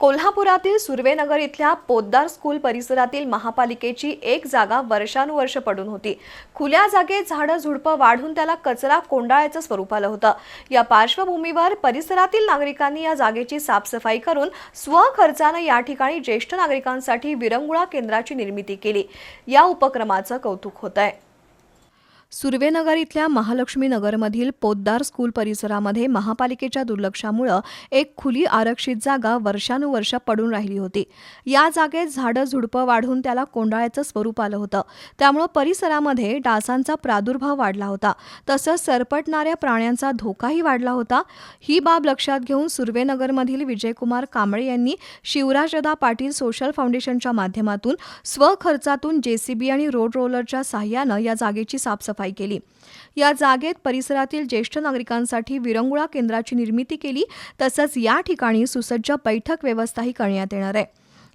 कोल्हापुरातील सुर्वेनगर इथल्या पोद्दार स्कूल परिसरातील महापालिकेची एक जागा वर्षानुवर्ष पडून होती. खुल्या जागेत झाडं झुडपं वाढून त्याला कचरा कोंडाळ्याचं स्वरूप आलं होतं. या पार्श्वभूमीवर परिसरातील नागरिकांनी या जागेची साफसफाई करून स्वखर्चानं या ठिकाणी ज्येष्ठ नागरिकांसाठी विरंगुळा केंद्राची निर्मिती केली. या उपक्रमाचं कौतुक होत आहे सुर्वेनगर इथल्या महालक्ष्मी नगरमधील पोद्दार स्कूल परिसरामध्ये महापालिकेच्या दुर्लक्षामुळं एक खुली आरक्षित जागा वर्षानुवर्ष पडून राहिली होती. या जागेत झाडं झुडपं वाढून त्याला कोंडाळ्याचं स्वरूप आलं होतं. त्यामुळं परिसरामध्ये डासांचा प्रादुर्भाव वाढला होता. तसंच सरपटणाऱ्या प्राण्यांचा धोकाही वाढला होता. ही बाब लक्षात घेऊन सुर्वेनगरमधील विजयकुमार कांबळे यांनी शिवराजदा पाटील सोशल फाउंडेशनच्या माध्यमातून स्वखर्चातून जेसीबी आणि रोड रोलरच्या सहाय्यानं या जागेची साफसफाई केली. या जागेत परिसरातील ज्येष्ठ नागरिकांसाठी विरंगुळा केंद्राची निर्मिती केली तसंच या ठिकाणी सुसज्ज बैठक व्यवस्थाही करण्यात येणार आहे.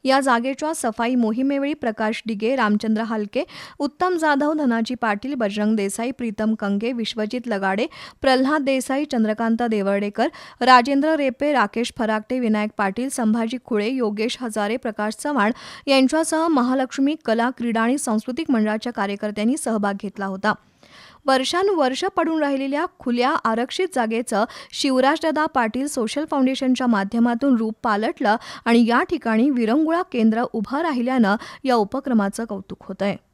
या जागेच्या सफाई मोहिमेवेळी प्रकाश डिगे रामचंद्र हलके उत्तम जाधव धनाजी पाटील बजरंग देसाई प्रीतम कंगे विश्वजित लगाडे प्रल्हाद देसाई चंद्रकांत देवर्डेकर राजेंद्र रेपे राकेश फराकटे विनायक पाटील संभाजी खुळे योगेश हजारे प्रकाश चव्हाण यांच्यासह महालक्ष्मी कला क्रीडा आणि सांस्कृतिक मंडळाच्या कार्यकर्त्यांनी सहभाग घेतला होता. वर्षानुवर्ष पडून राहिलेल्या खुल्या आरक्षित जागेचं शिवराजदादा पाटील सोशल फाउंडेशनच्या माध्यमातून रूप पालटलं आणि या ठिकाणी विरंगुळा केंद्र उभं राहिल्यानं या उपक्रमाचं कौतुक होत आहे